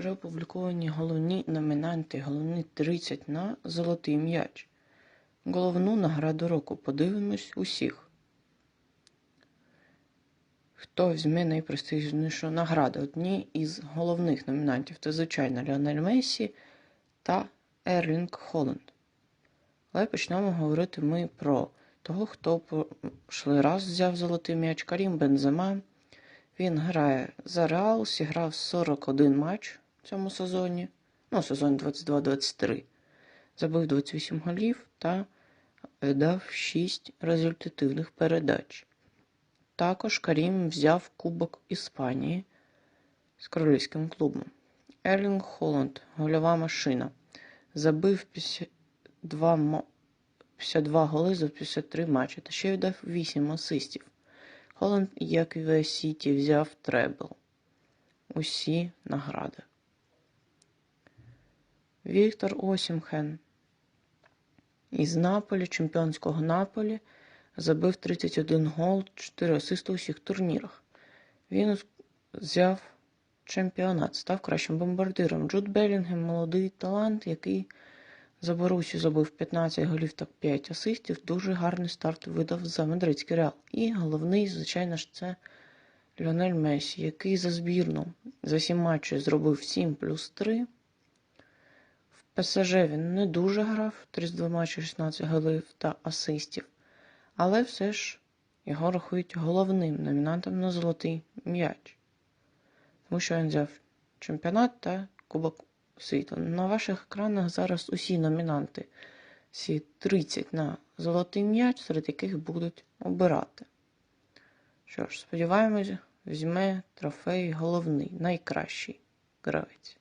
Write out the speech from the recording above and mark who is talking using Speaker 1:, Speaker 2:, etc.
Speaker 1: вже опубліковані головні номінанти, головні 30 на золотий м'яч. Головну награду року. Подивимось усіх. Хто візьме найпрестижнішу награду? Одні із головних номінантів це, звичайно, Ліонель Месі та Ерлінг Холланд. Але почнемо говорити ми про того, хто пройшли раз взяв золотий м'яч Карім Бензема. Він грає за Реал, зіграв 41 матч в цьому сезоні, ну, сезон 22-23. Забив 28 голів та дав 6 результативних передач. Також Карім взяв Кубок Іспанії з королівським клубом. Ерлінг Холланд, гольова машина. Забив 52, 52 голи за 53 матчі та ще віддав 8 асистів. Холланд, як і весь Сіті, взяв требл. Усі награди. Віктор Осімхен із Наполі, чемпіонського Наполі, забив 31 гол, 4 асисти у всіх турнірах. Він взяв чемпіонат, став кращим бомбардиром. Джуд Белінгем молодий талант, який за Борусі забив 15 голів та 5 асистів. Дуже гарний старт видав за мадридський реал. І головний, звичайно ж, це Ліонель Месі, який за збірну за 7 матчів зробив 7 плюс 3. ПСЖ він не дуже грав, 32 матчі, 16 голів та асистів. Але все ж його рахують головним номінантом на золотий м'яч. Тому що він взяв чемпіонат та Кубок світу. На ваших екранах зараз усі номінанти. Всі 30 на золотий м'яч, серед яких будуть обирати. Що ж, сподіваємось, візьме трофей головний, найкращий гравець.